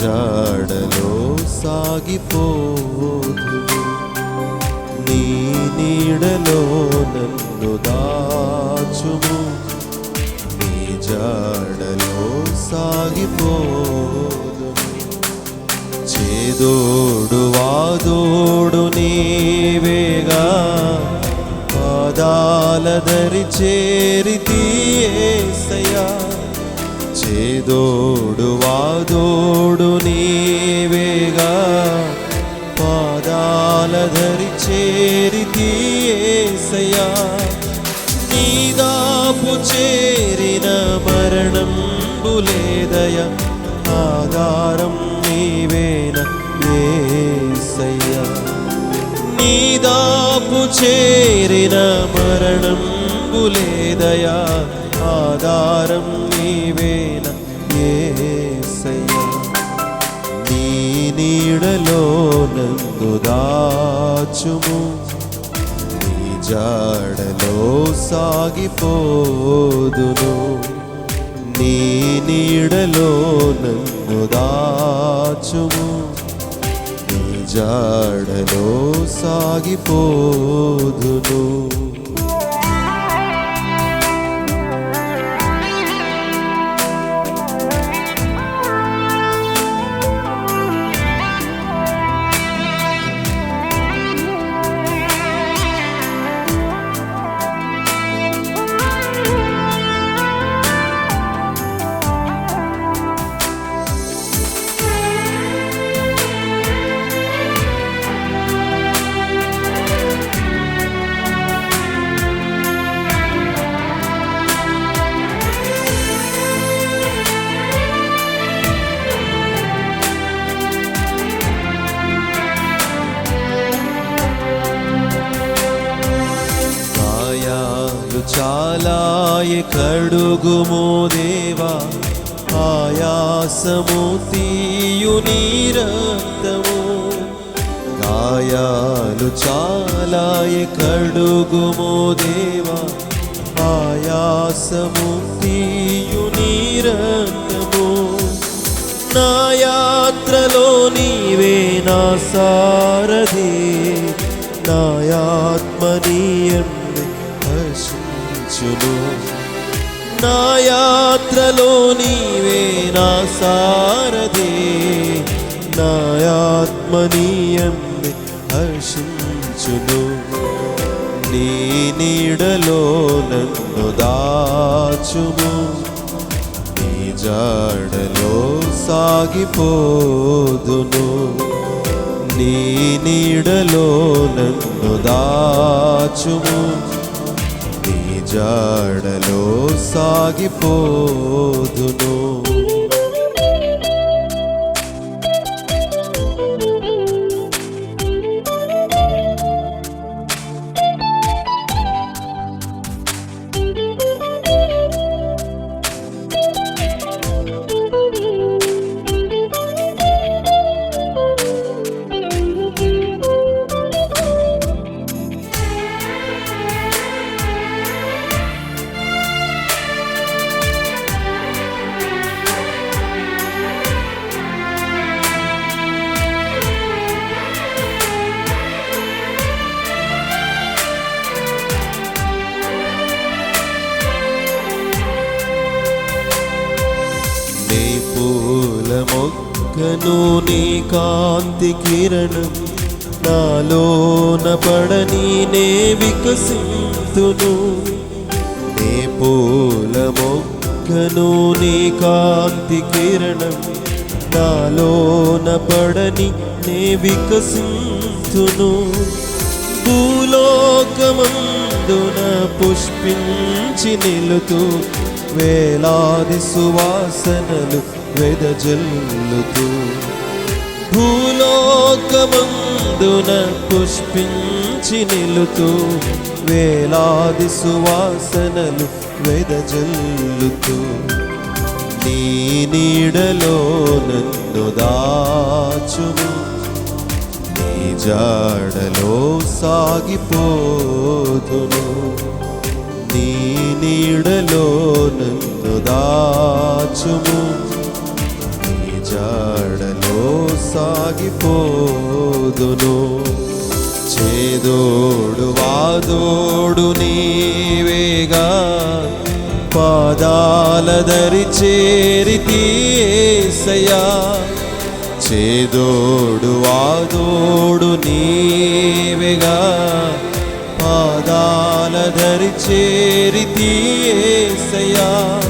జాడలో సాగిపోదు. నీ నీడలో నన్ను దాచుము. నీ జాడలో సాగిపోదు. చేదోడు వాదోడు నీవేగా. పాదాల దరి చేరితీయే చేదోడు వాదోడు నీవేగా. పాదాల ధరి చేరితి ఏసయ్యా. నీదాపు చేరిన మరణం బులేదయ ఆధారం నీవేన ఏసయ్యా. నీదాపు చేరిన మరణం బులేదయా ఆధారం నీవేన ఏసయ్యా నీ నీడలో నందు దాచుము. నీ జాడలో సాగిపోదును. నీ నీడలో నన్ను దాచుము. నీ జాడలో సాగిపోదును. చాలాయి కడుగుము దేవా ఆయాసము తీయు నీ రక్తము. గాయాలు చాలాయి కడుగుము దేవా ఆయాసము తీయు నీ రక్తము. నా యాత్రలో నీవే నా సారథి నా ఆత్మనీయండి నడిపించును నా యాత్రలో నీవే నా సారథి. నా ఆత్మనీయండి హర్షించును నీ నీడలో నన్ను దాచుము. నీ జాడలో సాగిపోదును. నీ నీడలో నన్ను దాచుము. జాడలో సాగిపోదును. మొక్కను నీ కాంతి కిరణం నాలోన పడని నే వికసింతును. నే పూల మొక్కను నీ కాంతి కిరణం నాలోన పడని నే వికసింతును. భూలోకమందున పుష్పించి నిలుతూ వేలాది సువాసనలు వెదజల్లుతూ భూలోకమందున పుష్పించి నిలుతూ వేలాది సువాసనలు వెదజల్లుతూ నీ నీడలో నన్ను దాచుము. నీ జాడలో సాగిపోదును నీ నీడలో నన్ను దాచుము. జాడలో సాగిపోదును. చేదోడు వాదోడు నీవేగా. పాదాల దరి చేరితి ఏసయ్యా. చేదోడు వాదోడు నీవేగా. పాదాల దరి చేరితి ఏసయ్యా.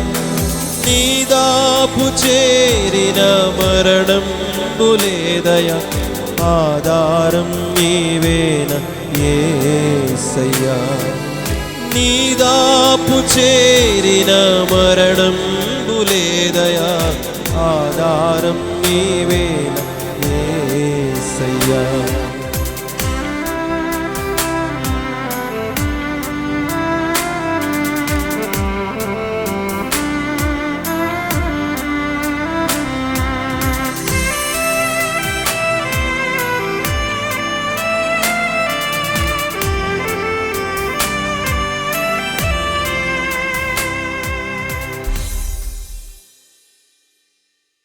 నీదాపు చేరిన మరణం లేదయ ఆధారం నీవేన ఏసయ్యా నీదాపు చేరిన మరణం బులేదయ. ఆధారం నీవేన ఏసయ్యా